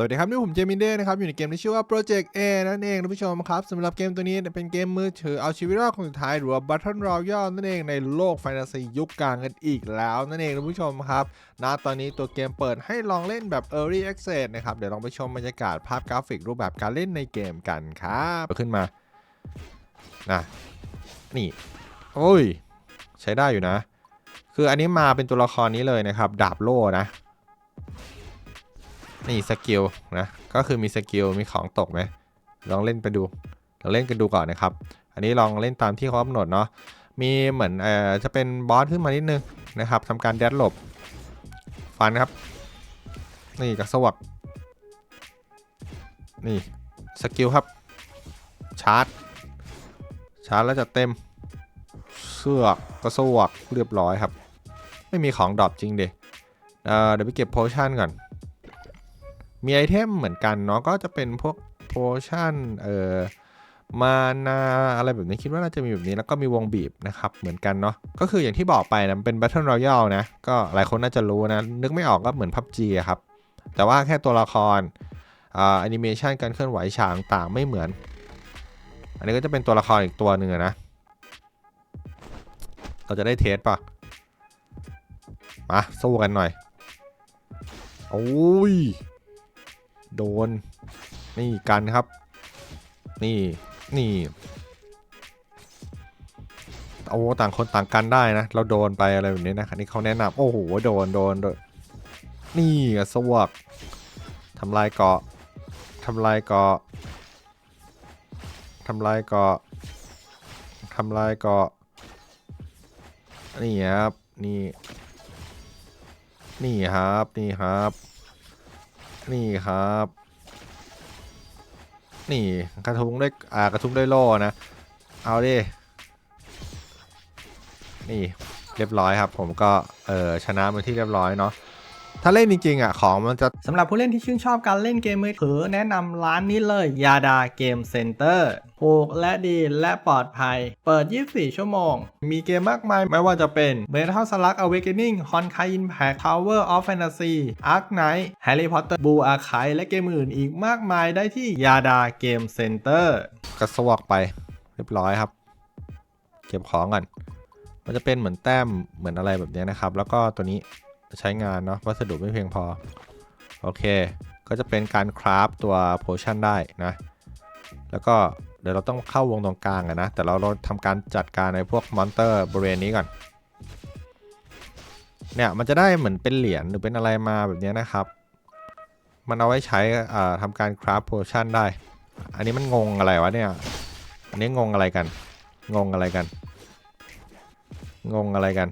สวัสดีครับ นี่ผมเจมินเด้นะครับ อยู่ในเกมที่ชื่อว่า Project A นั่นเองท่านผู้ชมครับสำหรับเกมตัวนี้เป็นเกมมือถือเอาชีวิตรอดคนสุดท้ายหรือว่า Battle Royale นั่นเองในโลกแฟนตาซียุคกลางกันอีกแล้วนั่นเองท่านผู้ชมครับณตอนนี้ตัวเกมเปิดให้ลองเล่นแบบ Early Access นะครับ เดี๋ยวลองไปชมบรรยากาศภาพกราฟิกรูปแบบการเล่นในเกมกันครับขึ้นมานะนี่โอ้ย ใช้ได้อยู่นะ คืออันนี้มาเป็นตัวละครนี้เลยนะครับ ดาบโล่นะ นี่สกิลนะ ก็คือมีสกิลมีของตกไหมลองเล่นไปดูลองเล่นกันดูก่อนนะครับ อันนี้ลองเล่นตามที่เขากำหนดเนาะมีเหมือนเอ่อจะเป็นบอสขึ้นมานิดนึงนะครับทำการแดดหลบฟันครับ นี่กระสวกนี่สกิลครับ ชาร์จ ชาร์จแล้วจะเต็มเสือกกระสวกเรียบร้อยครับ ไม่มีของดรอปจริงเดเอ่อเดี๋ยวไปเก็บโพชั่นก่อน มีไอเทมเหมือนกันเนาะก็จะเป็นพวกโพชั่นเอ่อมานาอะไรแบบนี้คิดว่าน่าจะมีแบบนี้แล้วก็มีวงบีบนะครับ เหมือนกันเนาะก็คืออย่างที่บอกไปนะมันเป็น Battle Royale นะ ก็หลายคนน่าจะรู้นะ นึกไม่ออกก็เหมือน PUBG ครับ แต่ว่าแค่ตัวละครอ่าแอนิเมชันการเคลื่อนไหวฉากต่างไม่เหมือน อันนี้ก็จะเป็นตัวละครอีกตัวหนึ่งนะ เราจะได้เทสปะมาสู้กันหน่อย โอ้ย โดน นี่กันครับ นี่นี่โอ้ต่างคนต่างกันได้นะ เราโดนไปอะไรแบบนี้นะนี่เขาแนะนำโอ้โหโดนโดนโดนนี่สวกทำลายเกาะทำลายเกาะทำลายเกาะทำลายเกาะนี่ครับนี่นี่ครับนี่ครับ นี่ครับ นี่กระทุ้งด้วยอ่ากระทุ้งด้วยล่อนะ เอาดิ นี่เรียบร้อยครับ ผมก็เออชนะมาที่เรียบร้อยเนาะ ถ้าเล่นจริงๆอะของมันจะสำหรับผู้เล่นที่ชื่นชอบการเล่นเกมมือถือแนะนำร้านนี้เลยยาดาเกมเซ็นเตอร์ถูกและดีและปลอดภัย เปิด 24 ชั่วโมง มีเกมมากมาย ไม่ว่าจะเป็น Metal Slug Awakening Honkai Impact Tower of Fantasy Ark Knight Harry Potter Blue Archive และเกมอื่นอีกมากมายได้ที่ยาดาเกมเซ็นเตอร์กระสวกไปเรียบร้อยครับ เก็บของก่อนมันจะเป็นเหมือนแต้มเหมือนอะไรแบบเนี้ยนะครับ แล้วก็ตัวนี้ ใช้งานเนาะวัสดุไม่เพียงพอ โอเค ก็จะเป็นการคราฟตัวโพชั่นได้นะ แล้วก็เดี๋ยวเราต้องเข้าวงตรงกลางอะนะ แต่เราเราทำการจัดการในพวกมอนเตอร์บริเวณนี้ก่อน เนี่ยมันจะได้เหมือนเป็นเหรียญหรือเป็นอะไรมาแบบนี้นะครับ มันเอาไว้ใช้อ่าทำการคราฟโพชั่นได้ อันนี้มันงงอะไรวะเนี่ย อันนี้งงอะไรกัน งงอะไรกัน งงอะไรกัน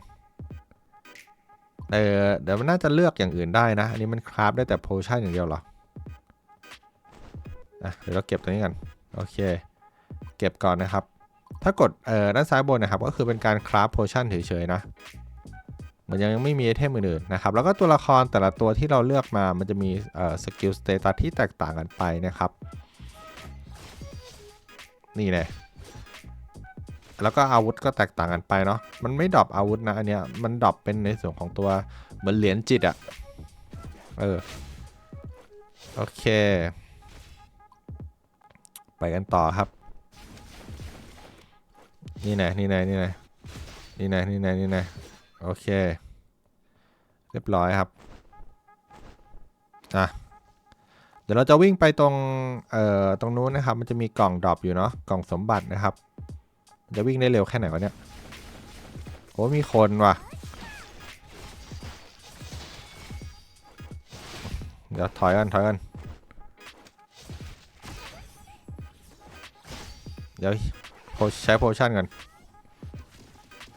เออเดี๋ยวมันน่าจะเลือกอย่างอื่นได้นะ อันนี้มันคราฟได้แต่โพชั่นอย่างเดียวหรออะเดี๋ยวเราเก็บตัวนี้กัน โอเค เก็บก่อนนะครับ ถ้ากดเอ่อด้านซ้ายบนนะครับ ก็คือเป็นการคราฟโพชั่นเฉยๆนะมันยังไม่มีไอเทมอื่นๆนะครับ แล้วก็ตัวละครแต่ละตัวที่เราเลือกมา มันจะมีเอ่อสกิลสเตตัสที่แตกต่างกันไปนะครับ นี่แหละ แล้วก็อาวุธก็แตกต่างกันไปเนาะมันไม่ดรอปอาวุธนะอันเนี้ยมันดรอปเป็นในส่วนของตัวเหมือนเหรียญจิตอะเออโอเค ไปกันต่อครับ นี่ไงนี่ไงนี่ไงนี่ไงนี่ไงนี่ไงโอเค เรียบร้อยครับอะเดี๋ยวเราจะวิ่งไปตรง เอ่อ ตรงนู้นนะครับ มันจะมีกล่องดรอปอยู่เนาะ กล่องสมบัตินะครับ จะวิ่งได้เร็วแค่ไหนวะเนี่ย โอ้มีคนว่ะ เดี๋ยวถอยกันถอยกันเดี๋ยวใช้โพชั่นกัน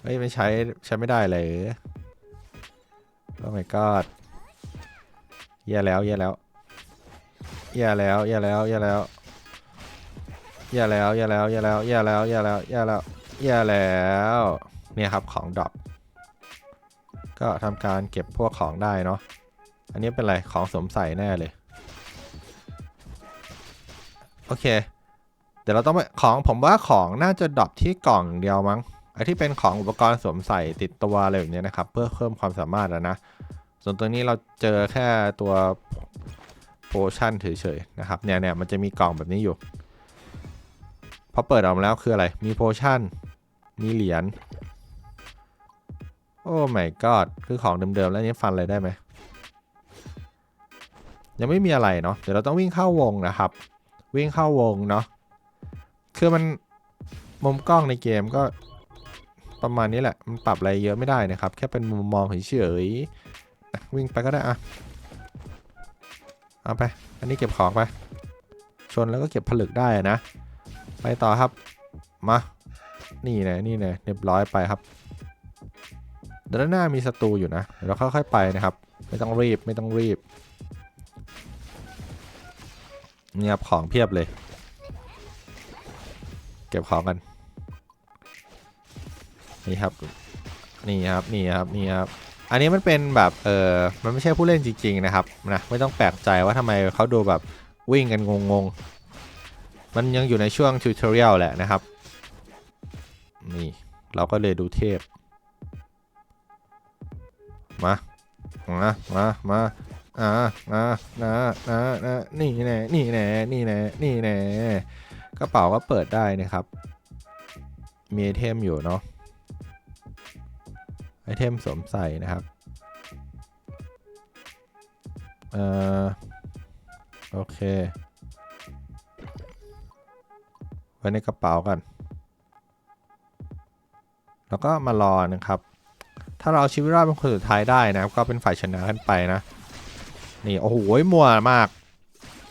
เฮ้ย ไม่ใช้ ใช้ไม่ได้เลยโอ้ my god แย่แล้วแย่แล้วแย่แล้วแย่แล้วแย่แล้ว แย่แล้วแย่แล้วแย่แล้วแย่แล้วแย่แล้วแย่แล้วแย่แล้วเนี่ยครับของดรอปก็ทำการเก็บพวกของได้เนาะอันนี้เป็นอะไรของสวมใส่แน่เลยโอเค เดี๋ยวเราต้องไปของผมว่าของน่าจะดรอปที่กล่องอย่างเดียวมั้งไอที่เป็นของอุปกรณ์สวมใส่ติดตัวอะไรแบบเนี้ยนะครับ เพื่อเพิ่มความสามารถอะนะ ส่วนตัวนี้เราเจอแค่ตัวโพชั่นเฉยๆนะครับเนี่ยเนี่ยมันจะมีกล่องแบบนี้อยู่ พอเปิดออกมาแล้วคืออะไร มีโพชั่น มีเหรียญ โอ้ my god คือของเดิมๆ แล้วนี้ฟันอะไรได้ไหม ยังไม่มีอะไรเนาะ เดี๋ยวเราต้องวิ่งเข้าวงนะครับ วิ่งเข้าวงเนาะ คือมันมุมกล้องในเกมก็ประมาณนี้แหละ มันปรับอะไรเยอะไม่ได้นะครับ แค่เป็นมุมมองเฉยๆ วิ่งไปก็ได้อะเอาไป อันนี้เก็บของไป ชนแล้วก็เก็บผลึกได้อะนะ ไปต่อครับ มา นี่เนะนี่เนะเรียบร้อยไปครับด้านหน้ามีศัตรูอยู่นะเราค่อยๆไปนะครับ ไม่ต้องรีบไม่ต้องรีบเนี่ยครับของเพียบเลย เก็บของกัน นี่ครับ นี่ครับนี่ครับนี่ครับ อันนี้มันเป็นแบบเออมันไม่ใช่ผู้เล่นจริง ๆ นะครับนะไม่ต้องแปลกใจว่าทำไมเขาดูแบบวิ่งกันงงๆ มันยังอยู่ในช่วงทูตอเรียลแหละนะครับ นี่ เราก็เลยดูเทพ มา มา มา มาอ่าอ่านะนะนะนี่แน่นี่แน่นี่แน่นี่แน่กระเป๋าก็เปิดได้นะครับ มีไอเทมอยู่เนาะ ไอเทมสวมใส่นะครับ เอ่อ โอเค ไว้ในกระเป๋ากันแล้วก็มารอนะครับ ถ้าเราชีวิตรอดเป็นคนสุดท้ายได้นะครับ ก็เป็นฝ่ายชนะกันไปนะ นี่โอ้โหมัวมาก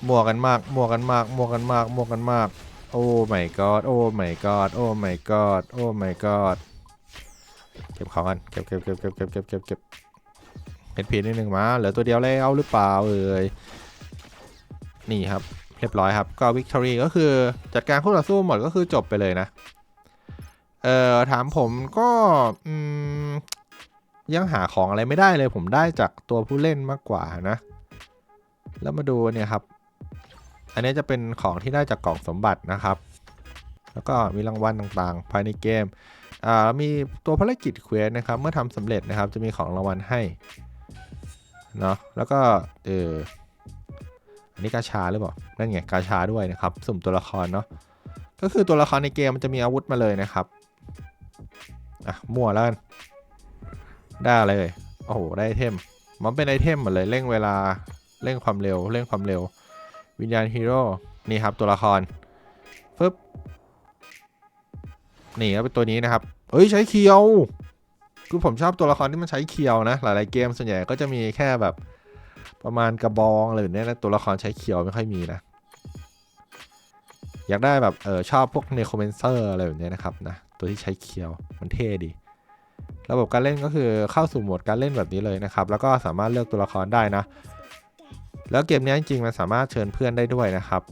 มัวกันมาก มัวกันมาก มัวกันมาก มัวกันมาก โอ้ my god โอ้ my god โอ้ my god โอ้ my god เก็บของกันเก็บเก็บเก็บเก็บเก็บเก็บเก็บเก็บเห็นผีนิดนึงมา เหลือตัวเดียวแล้วหรือเปล่าเอ่ยนี่ครับ เรียบร้อยครับ ก็วิกตอรี่ก็คือจัดการคู่ต่อสู้หมดก็คือจบไปเลยนะ เอ่อ ถามผมก็ยังหาของอะไรไม่ได้เลยผมได้จากตัวผู้เล่นมากกว่านะ แล้วมาดูเนี่ยครับ อันนี้จะเป็นของที่ได้จากกล่องสมบัตินะครับ แล้วก็มีรางวัลต่างๆ ภายในเกมอ่ามีตัวภารกิจเควสนะครับ เมื่อทำสำเร็จนะครับ จะมีของรางวัลให้เนาะแล้วก็เออ อันนี้กาชาหรือเปล่า นั่นไงกาชาด้วยนะครับ สุ่มตัวละครเนาะ ก็คือตัวละครในเกมมันจะมีอาวุธมาเลยนะครับ อะ มั่วแล้วกัน ได้อะไรเลย โอ้โห ได้ไอเทม มันเป็นไอเทมหมดเลย เร่งเวลา เร่งความเร็ว เร่งความเร็ว วิญญาณฮีโร่ นี่ครับตัวละครฟึบ นี่ก็เป็นตัวนี้นะครับ เอ้ยใช้เคียว คือผมชอบตัวละครที่มันใช้เคียวนะ หลายๆเกมส่วนใหญ่ก็จะมีแค่แบบ ประมาณกระบองอะไรแบบเนี้ยนะตัวละครใช้เคียวไม่ค่อยมีนะ อยากได้แบบเออชอบพวกเนโครเมนเซอร์อะไรแบบเนี้ยนะครับนะตัวที่ใช้เคียวมันเท่ดี ระบบการเล่นก็คือเข้าสู่โหมดการเล่นแบบนี้เลยนะครับ แล้วก็สามารถเลือกตัวละครได้นะ แล้วเกมนี้จริงๆมันสามารถเชิญเพื่อนได้ด้วยนะครับ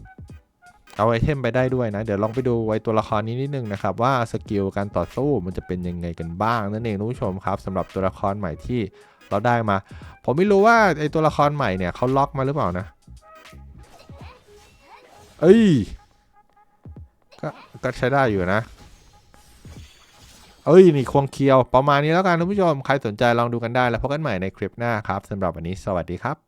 เอาไอเทมไปได้ด้วยนะ เดี๋ยวลองไปดูไว้ตัวละครนี้นิดนึงนะครับ ว่าสกิลการต่อสู้มันจะเป็นยังไงกันบ้างนั่นเองทุกผู้ชมครับสำหรับตัวละครใหม่ที่ เราได้มา ผมไม่รู้ว่าไอตัวละครใหม่เนี่ยเขาล็อกมาหรือเปล่านะ เอ้ยก็ก็ใช้ได้อยู่นะ เอ้ย นี่ควงเคียว ประมาณนี้แล้วกันท่านผู้ชม ใครสนใจลองดูกันได้แล้วพบกันใหม่ในคลิปหน้าครับสำหรับวันนี้สวัสดีครับ